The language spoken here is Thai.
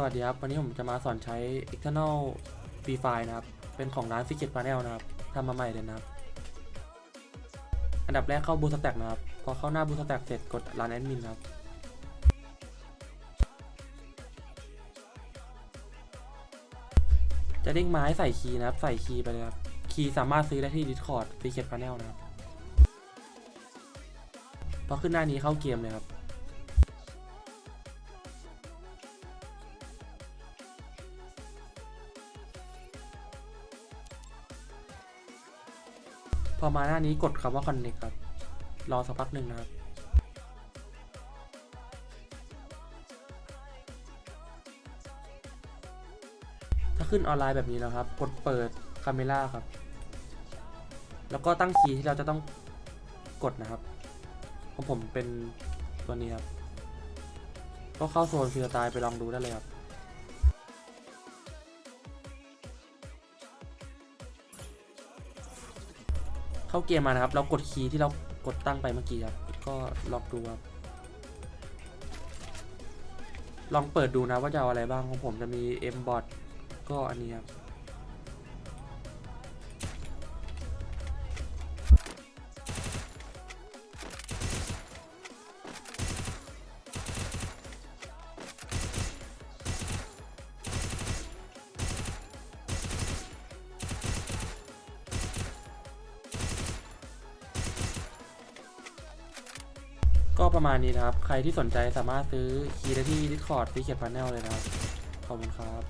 สวัสดีครับ วันนี้ผมจะมาสอนใช้ external free file นะครับ เป็นของร้าน Secret Panel นะครับทำมาใหม่เลยนะครับ อันดับแรกเข้า Bootstrap นะครับ พอเข้าหน้า Bootstrap เสร็จกด Run Admin ครับ จะเด้งมาให้ใส่คีย์นะครับ ใส่คีย์ไปเลยครับ คีย์สามารถซื้อได้ที่ Discord Secret Panel นะครับ พอขึ้นหน้านี้เข้าเกมเลยครับ พอมาหน้านี้กดคำว่า connect ครับ รอสักพักหนึ่งนะครับ ถ้าขึ้นออนไลน์แบบนี้แล้วครับ กดเปิดคาเมล่าครับ แล้วก็ตั้งคีย์ที่เราจะต้องกดนะครับ ของผมเป็นตัวนี้ครับ ก็เข้าโซนฟรีสไตล์ไปลองดูได้เลยครับ เข้าเกมมานะครับ เรากดคีย์ที่เรากดตั้งไปเมื่อกี้ครับ ก็ลองดูครับ ลองเปิดดูนะว่าจะเอาอะไรบ้างของผมจะมี mbot ก็อันนี้ครับ ก็ประมาณนี้นะครับ ใครที่สนใจสามารถซื้อคีย์ได้ที่ Discord ที่เขียนพาแนลเลยนะครับ ขอบคุณครับ